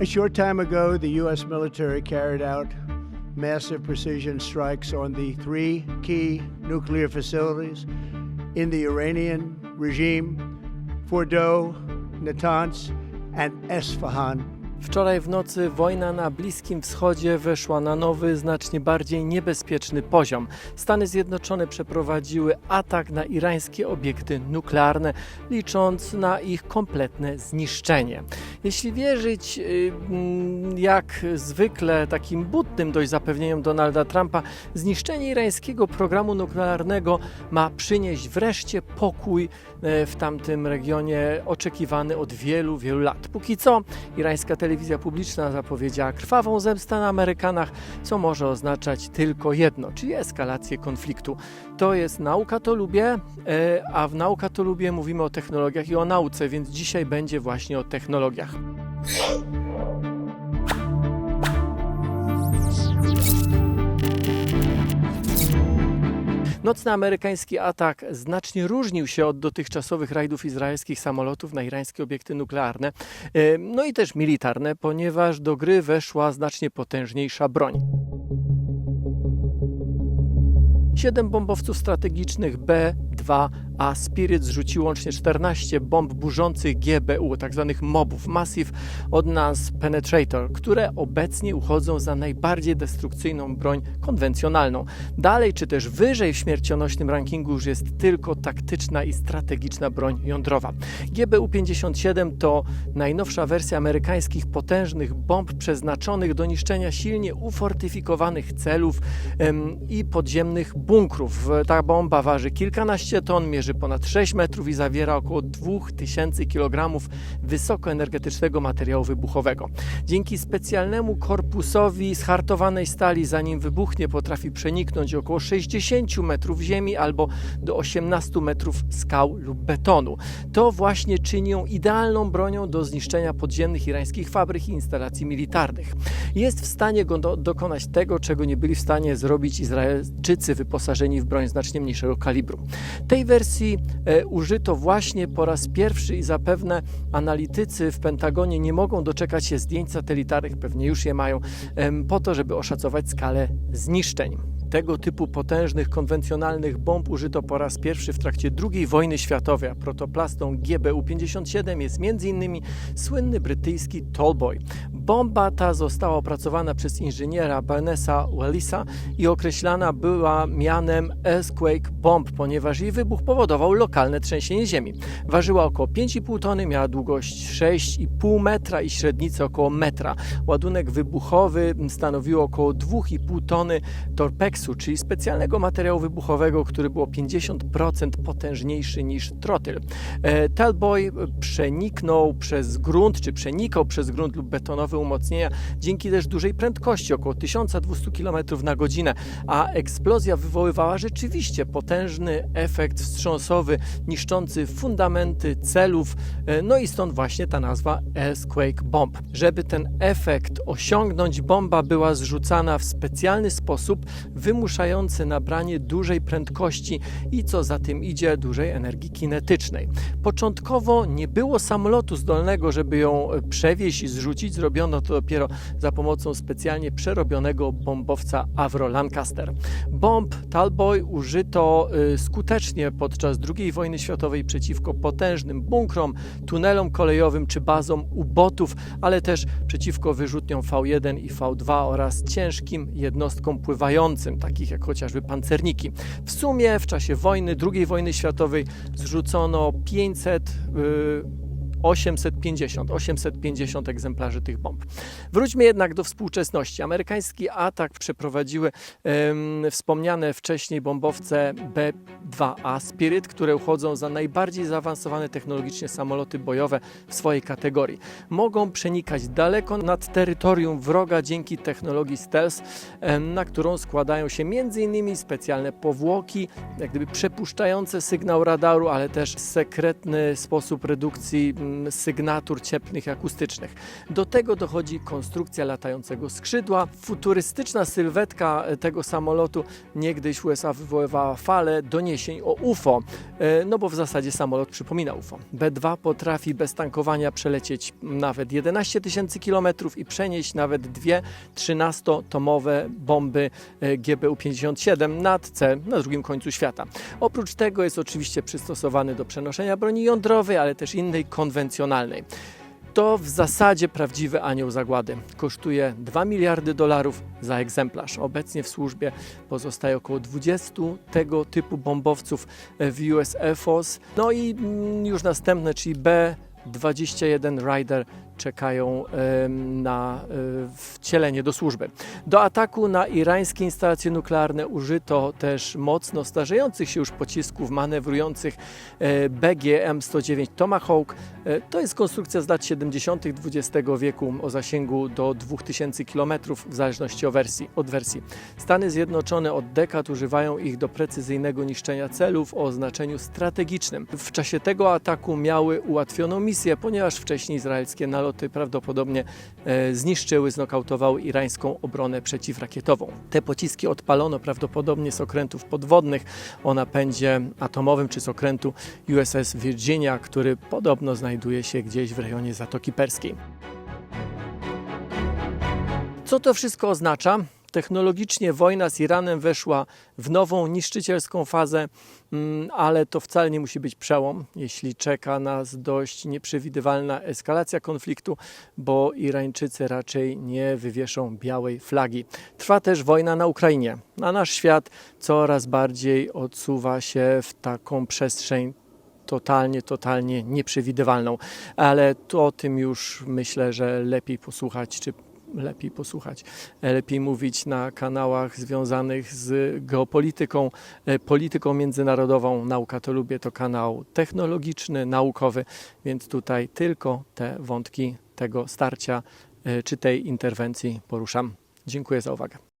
A short time ago, the U.S. military carried out massive precision strikes on the three key nuclear facilities in the Iranian regime Fordow, Natanz, and Esfahan. Wczoraj w nocy wojna na Bliskim Wschodzie weszła na nowy, znacznie bardziej niebezpieczny poziom. Stany Zjednoczone przeprowadziły atak na irańskie obiekty nuklearne, licząc na ich kompletne zniszczenie. Jeśli wierzyć, y, mm, jak zwykle, takim butnym dość zapewnieniom Donalda Trumpa, zniszczenie irańskiego programu nuklearnego ma przynieść wreszcie pokój e, w tamtym regionie, oczekiwany od wielu, wielu lat. Póki co, irańska telewizja publiczna zapowiedziała krwawą zemstę na Amerykanach, co może oznaczać tylko jedno, czyli eskalację konfliktu. To jest nauka to lubię, e, a w nauka to lubię mówimy o technologiach i o nauce, więc dzisiaj będzie właśnie o technologiach. Nocny amerykański atak znacznie różnił się od dotychczasowych rajdów izraelskich samolotów na irańskie obiekty nuklearne, e, no i też militarne, ponieważ do gry weszła znacznie potężniejsza broń. Siedem bombowców strategicznych B-2, a Spirit zrzucił łącznie 14 bomb burzących GBU, tzw. tak mobów, Massive Ordnance Penetrator, które obecnie uchodzą za najbardziej destrukcyjną broń konwencjonalną. Dalej czy też wyżej w śmiercionośnym rankingu już jest tylko taktyczna i strategiczna broń jądrowa. GBU-57 to najnowsza wersja amerykańskich potężnych bomb przeznaczonych do niszczenia silnie ufortyfikowanych celów em, i podziemnych bunkrów. Ta bomba waży kilkanaście ton, mierzy ponad 6 metrów i zawiera około 2000 kg wysokoenergetycznego materiału wybuchowego. Dzięki specjalnemu korpusowi z hartowanej stali, zanim wybuchnie, potrafi przeniknąć około 60 metrów ziemi albo do 18 metrów skał lub betonu. To właśnie czyni ją idealną bronią do zniszczenia podziemnych irańskich fabryk i instalacji militarnych. Jest w stanie go do, dokonać tego, czego nie byli w stanie zrobić Izraelczycy wyposażeni w broń znacznie mniejszego kalibru. Tej wersji e, użyto właśnie po raz pierwszy i zapewne analitycy w Pentagonie nie mogą doczekać się zdjęć satelitarnych, pewnie już je mają, po to, żeby oszacować skalę zniszczeń. Tego typu potężnych, konwencjonalnych bomb użyto po raz pierwszy w trakcie II wojny światowej, protoplastą GBU-57 jest m.in. słynny brytyjski Tallboy. Bomba ta została opracowana przez inżyniera Bernesa Wellisa i określana była mianem Earthquake Bomb, ponieważ jej wybuch powodował lokalne trzęsienie ziemi. Ważyła około 5,5 tony, miała długość 6,5 metra i średnicę około metra. Ładunek wybuchowy stanowił około 2,5 tony torpeksu, czyli specjalnego materiału wybuchowego, który było 50% potężniejszy niż trotyl. E, Tellboy przeniknął przez grunt, czy przenikał przez grunt lub betonowe umocnienia dzięki też dużej prędkości, około 1200 km na godzinę, a eksplozja wywoływała rzeczywiście potężny efekt wstrząsowy, niszczący fundamenty celów, e, no i stąd właśnie ta nazwa Earthquake Bomb. Żeby ten efekt osiągnąć, bomba była zrzucana w specjalny sposób, wymuszający nabranie dużej prędkości i co za tym idzie, dużej energii kinetycznej. Początkowo nie było samolotu zdolnego, żeby ją e, przewieźć i zrzucić. Zrobiono to dopiero za pomocą specjalnie przerobionego bombowca Avro Lancaster. Bomb Talboy użyto y, skutecznie podczas II wojny światowej przeciwko potężnym bunkrom, tunelom kolejowym czy bazom ubotów, ale też przeciwko wyrzutniom V1 i V2 oraz ciężkim jednostkom pływającym, takich jak chociażby pancerniki. W sumie w czasie wojny, II wojny światowej zrzucono 500 y, 850, 850 egzemplarzy tych bomb. Wróćmy jednak do współczesności. Amerykański atak przeprowadziły em, wspomniane wcześniej bombowce B-2A Spirit, które uchodzą za najbardziej zaawansowane technologicznie samoloty bojowe w swojej kategorii. Mogą przenikać daleko nad terytorium wroga dzięki technologii stealth, em, na którą składają się m.in. specjalne powłoki, jak gdyby przepuszczające sygnał radaru, ale też sekretny sposób redukcji sygnatur cieplnych i akustycznych. Do tego dochodzi konstrukcja latającego skrzydła. Futurystyczna sylwetka e, tego samolotu niegdyś USA wywoływała falę doniesień o UFO, e, no bo w zasadzie samolot przypomina UFO. B-2 potrafi bez tankowania przelecieć nawet 11 tysięcy kilometrów i przenieść nawet dwie 13-tomowe bomby e, GBU-57 nad cel na drugim końcu świata. Oprócz tego jest oczywiście przystosowany do przenoszenia broni jądrowej, ale też innej konwencjonalnej. To w zasadzie prawdziwy anioł zagłady. Kosztuje 2 miliardy dolarów za egzemplarz. Obecnie w służbie pozostaje około 20 tego typu bombowców e, w US Air Force. No i mm, już następne, czyli B-21 Rider czekają na e, wcielenie do służby. Do ataku na irańskie instalacje nuklearne użyto też mocno starzejących się już pocisków manewrujących e, BGM-109 Tomahawk. E, To jest konstrukcja z lat 70. XX wieku o zasięgu do 2000 km w zależności od wersji. Stany Zjednoczone od dekad używają ich do precyzyjnego niszczenia celów o znaczeniu strategicznym. W czasie tego ataku miały ułatwioną misję, ponieważ wcześniej izraelskie naloty prawdopodobnie e, zniszczyły, znokautowały irańską obronę przeciwrakietową. Te pociski odpalono prawdopodobnie z okrętów podwodnych o napędzie atomowym czy z okrętu USS Virginia, który podobno znajduje się gdzieś w rejonie Zatoki Perskiej. Co to wszystko oznacza? Technologicznie wojna z Iranem weszła w nową, niszczycielską fazę, mm, ale to wcale nie musi być przełom, jeśli czeka nas dość nieprzewidywalna eskalacja konfliktu, bo Irańczycy raczej nie wywieszą białej flagi. Trwa też wojna na Ukrainie, a nasz świat coraz bardziej odsuwa się w taką przestrzeń totalnie, totalnie nieprzewidywalną. Ale to o tym już myślę, że lepiej posłuchać, czy lepiej posłuchać, lepiej mówić na kanałach związanych z geopolityką, e, polityką międzynarodową. Nauka to lubię, to kanał technologiczny, naukowy, więc tutaj tylko te wątki tego starcia e, czy tej interwencji poruszam. Dziękuję za uwagę.